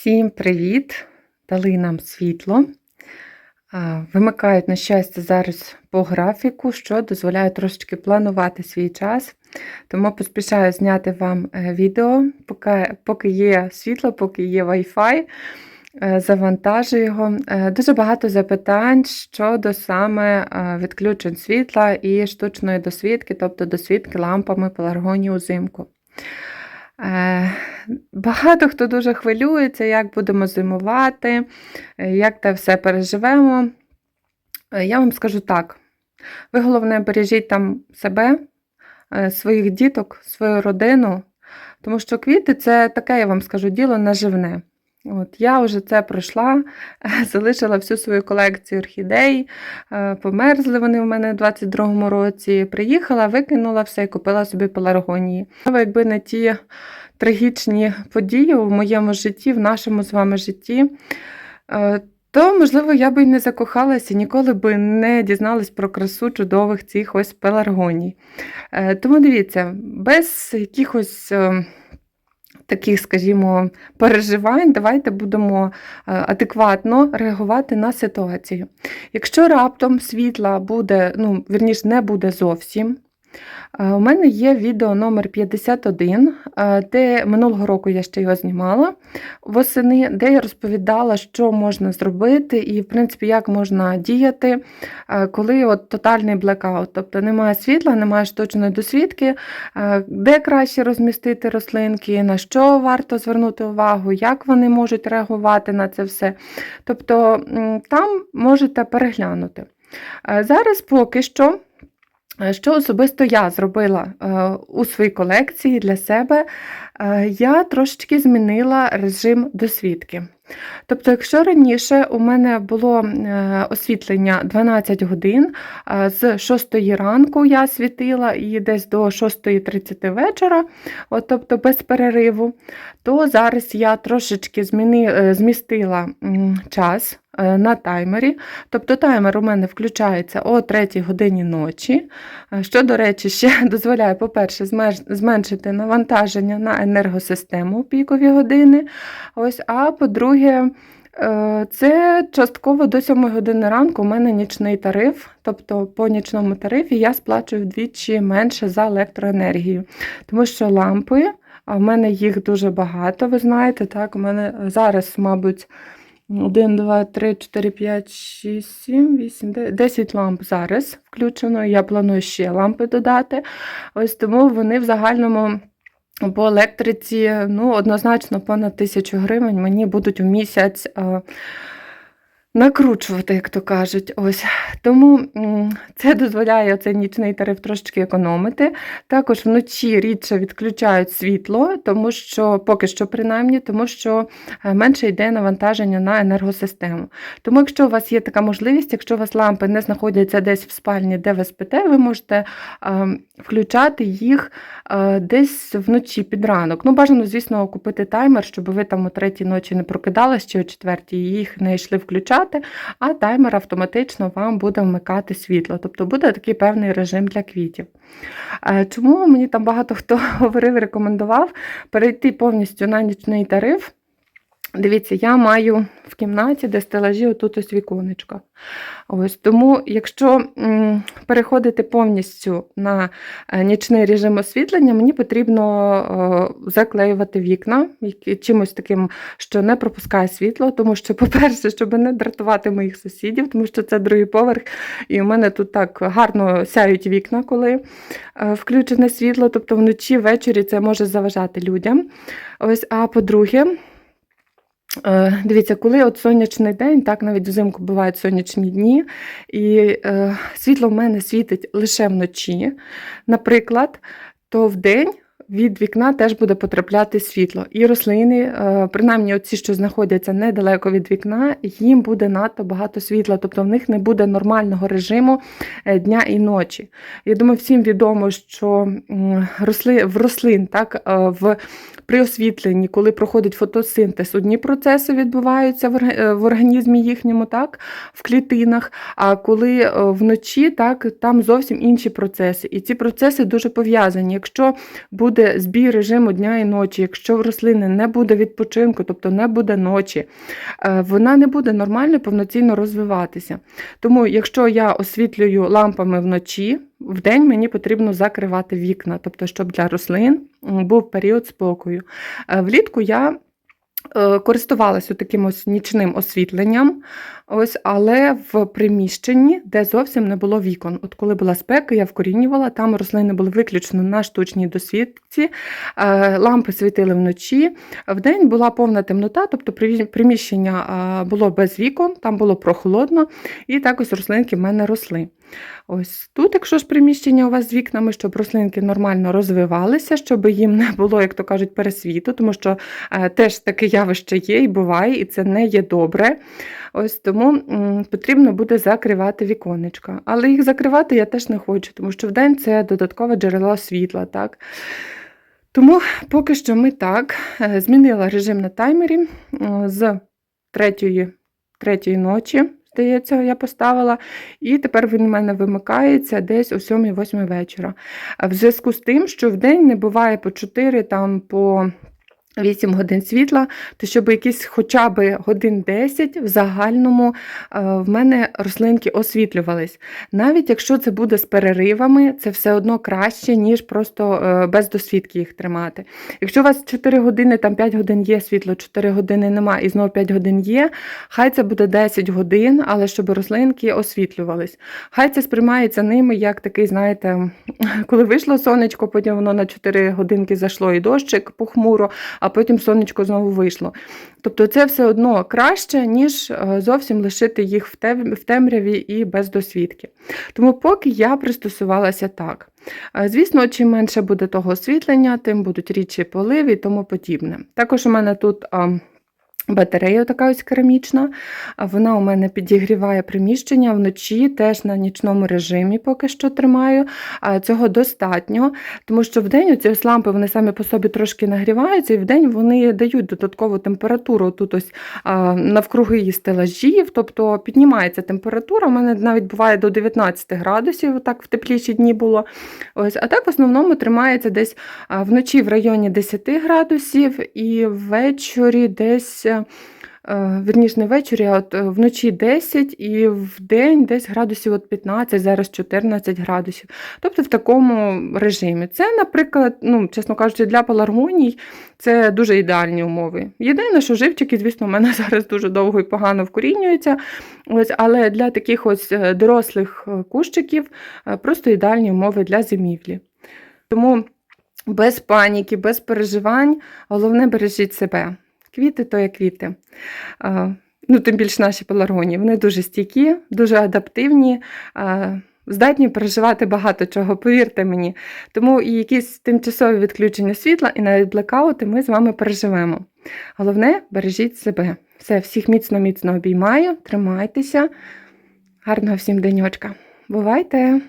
Всім привіт! Дали нам світло. Вимикають, на щастя, зараз по графіку, що дозволяє трошечки планувати свій час. Тому поспішаю зняти вам е, відео, поки, поки є світло, поки є Wi-Fi. е, Завантажую його. Е, Дуже багато запитань щодо саме відключень світла і штучної досвідки, тобто досвідки лампами пеларгонії узимку. Е, Багато хто дуже хвилюється, як будемо зимувати, е, як те все переживемо. Е, Я вам скажу так: ви головне бережіть там себе, своїх діток, свою родину, тому що квіти це таке, я вам скажу, діло наживне. От Я вже це пройшла, залишила всю свою колекцію орхідей, е, померзли вони в мене у 22-му році. Приїхала, викинула все і купила собі пеларгонії. Якби не ті трагічні події в моєму житті, в нашому з вами житті, е, то, можливо, я би й не закохалася, ніколи би не дізналась про красу чудових цих ось пеларгоній. Е, Тому дивіться, без якихось. Таких, скажімо, переживань, давайте будемо е, адекватно реагувати на ситуацію. Якщо раптом світла буде, ну, вірніше, не буде зовсім, у мене є відео номер 51, е, де минулого року я ще його знімала восени, де я розповідала, що можна зробити, і, в принципі, як можна діяти, е, коли от тотальний блекаут, тобто немає світла, немає штучної досвідки, е, де краще розмістити рослинки, на що варто звернути увагу, як вони можуть реагувати на це все. Тобто там можете переглянути. Е, Зараз поки що. Е, Що особисто я зробила е, у своїй колекції для себе, Е, я трошечки змінила режим досвідки. Тобто, якщо раніше у мене було освітлення 12 годин, з 6 ранку я світила і десь до 6.30 вечора, от, тобто без перериву, то зараз я трошечки зміни, змістила час на таймері. Тобто таймер у мене включається о 3 годині ночі, е, що, до речі, ще дозволяє, по-перше, зменшити навантаження на енергосистему у пікові години. Ось, а по-друге, е, це частково до 7 години ранку у мене нічний тариф, тобто по нічному тарифі я сплачую вдвічі менше за електроенергію, тому що лампи, а в мене їх дуже багато, ви знаєте, так, у мене зараз, мабуть, 1, 2, 3, 4, 5, 6, 7, 8, 9, 10 ламп зараз включено. Я планую ще лампи додати. Ось тому вони в загальному по електриці, ну, однозначно, понад тисячу гривень мені будуть у місяць е, накручувати, як то кажуть. Ось. Тому це дозволяє цей нічний тариф трошечки економити. Також вночі рідше відключають світло, тому що поки що, принаймні, тому що е, менше йде навантаження на енергосистему. Тому, якщо у вас є така можливість, якщо у вас лампи не знаходяться десь в спальні, де ви спите, ви можете е, включати їх е, десь вночі під ранок. Ну, бажано, звісно, купити таймер, щоб ви там о третій ночі не прокидались чи о четвертій, їх не йшли включати, а таймер автоматично вам буде вмикати світло. Тобто буде такий певний режим для квітів. Е, Чому мені там багато хто говорив, рекомендував перейти повністю на нічний тариф? Дивіться, я маю в кімнаті, де стелажі отут ось віконечко. Ось, тому, якщо переходити повністю на е, нічний режим освітлення, мені потрібно е, заклеювати вікна чимось таким, що не пропускає світло, тому що, по-перше, щоб не дратувати моїх сусідів, тому що це другий поверх, і у мене тут так гарно сяють вікна, коли е, включене світло, тобто вночі, ввечері це може заважати людям. Ось, а по-друге, Дивіться, коли от сонячний день, так навіть взимку бувають сонячні дні, і е, світло в мене світить лише вночі, наприклад, то в день від вікна теж буде потрапляти світло. І рослини, е, принаймні оці, що знаходяться недалеко від вікна, їм буде надто багато світла, тобто в них не буде нормального режиму е, дня і ночі. Я думаю, всім відомо, що в рослин так, е, в при освітленні, коли проходить фотосинтез, одні процеси відбуваються в орга- в організмі їхньому, так, в клітинах, а коли вночі, так, там зовсім інші процеси. І ці процеси дуже пов'язані. Якщо буде буде збій режиму дня і ночі, якщо в рослини не буде відпочинку, тобто не буде ночі, е, вона не буде нормально повноцінно розвиватися. Тому, якщо я освітлюю лампами вночі, в день мені потрібно закривати вікна, тобто, щоб для рослин був період спокою. Е, Влітку я е, користувалася таким ось нічним освітленням, ось, але в приміщенні, де зовсім не було вікон. От коли була спека, я вкорінювала, там рослини були виключно на штучній досвідці, е, лампи світили вночі. Вдень була повна темнота, тобто приміщення е, було без вікон, там було прохолодно, і так ось рослинки в мене росли. Ось тут, якщо ж приміщення у вас з вікнами, щоб рослинки нормально розвивалися, щоб їм не було, як то кажуть, пересвіту, тому що е, теж таке явище є і буває, і це не є добре. Ось тому м, потрібно буде закривати віконечка. Але їх закривати я теж не хочу, тому що вдень це додаткове джерело світла. Так? Тому поки що ми так е, змінила режим на таймері з третьої, третьої ночі. Здається, я поставила, і тепер він у мене вимикається десь о 7-8 вечора. В зв'язку з тим, що в день не буває по 4, там по 8 годин світла, то щоб якісь хоча б годин 10 в загальному е, в мене рослинки освітлювались. Навіть якщо це буде з переривами, це все одно краще, ніж просто е, без досвідки їх тримати. Якщо у вас 4 години, там 5 годин є світло, 4 години нема, і знову 5 годин є, хай це буде 10 годин, але щоб рослинки освітлювались. Хай це сприймається ними як такий, знаєте, коли вийшло сонечко, потім воно на 4 годинки зайшло і дощик похмуро, а потім сонечко знову вийшло. Тобто це все одно краще, ніж е, зовсім лишити їх в темряві і без досвідки. Тому поки я пристосувалася так. Е, Звісно, чим менше буде того освітлення, тим будуть рідші поливи і тому подібне. Також у мене тут батарея така ось керамічна, вона у мене підігріває приміщення вночі, теж на нічному режимі поки що тримаю. Цього достатньо, тому що вдень ці ось лампи вони самі по собі трошки нагріваються, і вдень вони дають додаткову температуру. Тут ось навкруги її стелажів, тобто піднімається температура. У мене навіть буває до 19 градусів, так в тепліші дні було. Ось, а так в основному тримається десь вночі в районі 10 градусів, і ввечері десь. Е, е, Вірніше, не ввечері, а от е, вночі 10 і в день десь градусів от 15, зараз 14 градусів. Тобто в такому режимі. Це, наприклад, ну, чесно кажучи, для пеларгоній це дуже ідеальні умови. Єдине, що живчики, звісно, у мене зараз дуже довго і погано вкорінюються. Ось, але для таких ось е, дорослих е, кущиків просто ідеальні умови для зимівлі. Тому без паніки, без переживань, головне бережіть себе. Квіти то є квіти. Ну, тим більше наші пеларгонії. Вони дуже стійкі, дуже адаптивні, здатні переживати багато чого, повірте мені. Тому і якісь тимчасові відключення світла, і навіть блекаути ми з вами переживемо. Головне, бережіть себе. Все, всіх міцно-міцно обіймаю, тримайтеся. Гарного всім денечка. Бувайте!